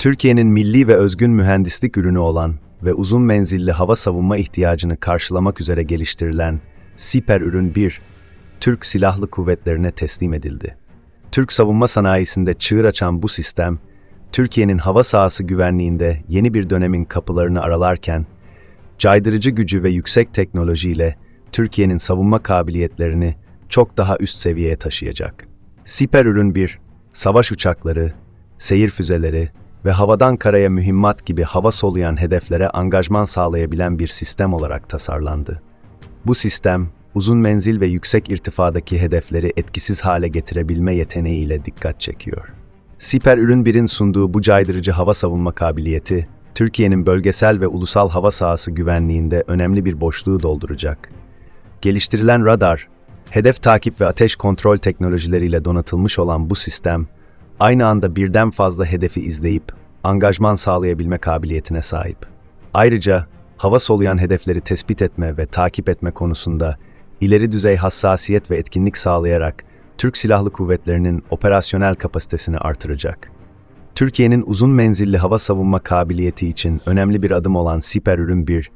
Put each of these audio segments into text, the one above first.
Türkiye'nin milli ve özgün mühendislik ürünü olan ve uzun menzilli hava savunma ihtiyacını karşılamak üzere geliştirilen Siper Ürün 1, Türk Silahlı Kuvvetlerine teslim edildi. Türk savunma sanayisinde çığır açan bu sistem, Türkiye'nin hava sahası güvenliğinde yeni bir dönemin kapılarını aralarken, caydırıcı gücü ve yüksek teknolojiyle Türkiye'nin savunma kabiliyetlerini çok daha üst seviyeye taşıyacak. Siper Ürün 1, savaş uçakları, seyir füzeleri ve havadan karaya mühimmat gibi hava soluyan hedeflere angajman sağlayabilen bir sistem olarak tasarlandı. Bu sistem, uzun menzil ve yüksek irtifadaki hedefleri etkisiz hale getirebilme yeteneğiyle dikkat çekiyor. Siper Ürün 1'in sunduğu bu caydırıcı hava savunma kabiliyeti, Türkiye'nin bölgesel ve ulusal hava sahası güvenliğinde önemli bir boşluğu dolduracak. Geliştirilen radar, hedef takip ve ateş kontrol teknolojileriyle donatılmış olan bu sistem, aynı anda birden fazla hedefi izleyip angajman sağlayabilme kabiliyetine sahip. Ayrıca hava soluyan hedefleri tespit etme ve takip etme konusunda ileri düzey hassasiyet ve etkinlik sağlayarak Türk Silahlı Kuvvetleri'nin operasyonel kapasitesini artıracak. Türkiye'nin uzun menzilli hava savunma kabiliyeti için önemli bir adım olan Siper Ürün 1,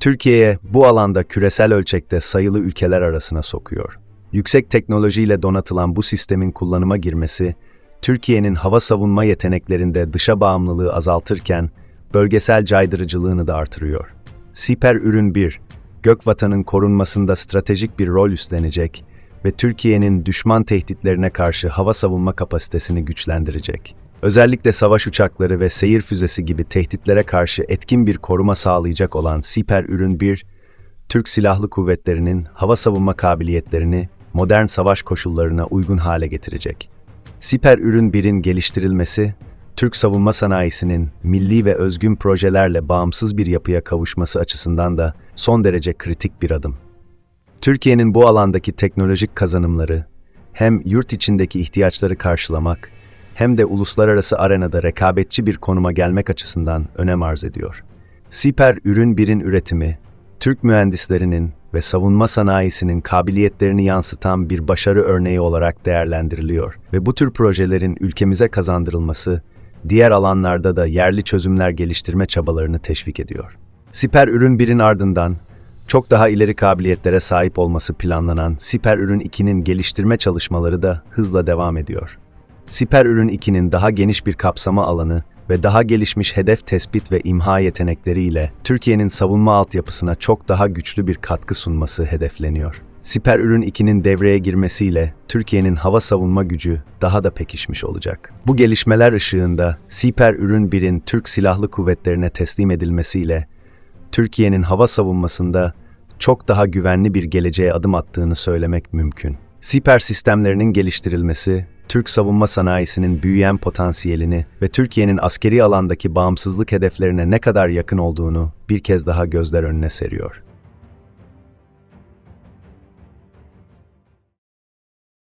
Türkiye'ye bu alanda küresel ölçekte sayılı ülkeler arasına sokuyor. Yüksek teknolojiyle donatılan bu sistemin kullanıma girmesi, Türkiye'nin hava savunma yeteneklerinde dışa bağımlılığı azaltırken bölgesel caydırıcılığını da artırıyor. Siper Ürün 1, Gökvatan'ın korunmasında stratejik bir rol üstlenecek ve Türkiye'nin düşman tehditlerine karşı hava savunma kapasitesini güçlendirecek. Özellikle savaş uçakları ve seyir füzesi gibi tehditlere karşı etkin bir koruma sağlayacak olan Siper Ürün 1, Türk Silahlı Kuvvetleri'nin hava savunma kabiliyetlerini modern savaş koşullarına uygun hale getirecek. Siper Ürün 1'in geliştirilmesi, Türk savunma sanayisinin milli ve özgün projelerle bağımsız bir yapıya kavuşması açısından da son derece kritik bir adım. Türkiye'nin bu alandaki teknolojik kazanımları hem yurt içindeki ihtiyaçları karşılamak hem de uluslararası arenada rekabetçi bir konuma gelmek açısından önem arz ediyor. Siper Ürün 1'in üretimi, Türk mühendislerinin ve savunma sanayisinin kabiliyetlerini yansıtan bir başarı örneği olarak değerlendiriliyor ve bu tür projelerin ülkemize kazandırılması, diğer alanlarda da yerli çözümler geliştirme çabalarını teşvik ediyor. Siper Ürün 1'in ardından çok daha ileri kabiliyetlere sahip olması planlanan Siper Ürün 2'nin geliştirme çalışmaları da hızla devam ediyor. Siper Ürün 2'nin daha geniş bir kapsama alanı ve daha gelişmiş hedef tespit ve imha yetenekleriyle Türkiye'nin savunma altyapısına çok daha güçlü bir katkı sunması hedefleniyor. Siper Ürün 2'nin devreye girmesiyle Türkiye'nin hava savunma gücü daha da pekişmiş olacak. Bu gelişmeler ışığında Siper Ürün 1'in Türk Silahlı Kuvvetlerine teslim edilmesiyle Türkiye'nin hava savunmasında çok daha güvenli bir geleceğe adım attığını söylemek mümkün. Siper sistemlerinin geliştirilmesi, Türk savunma sanayisinin büyüyen potansiyelini ve Türkiye'nin askeri alandaki bağımsızlık hedeflerine ne kadar yakın olduğunu bir kez daha gözler önüne seriyor.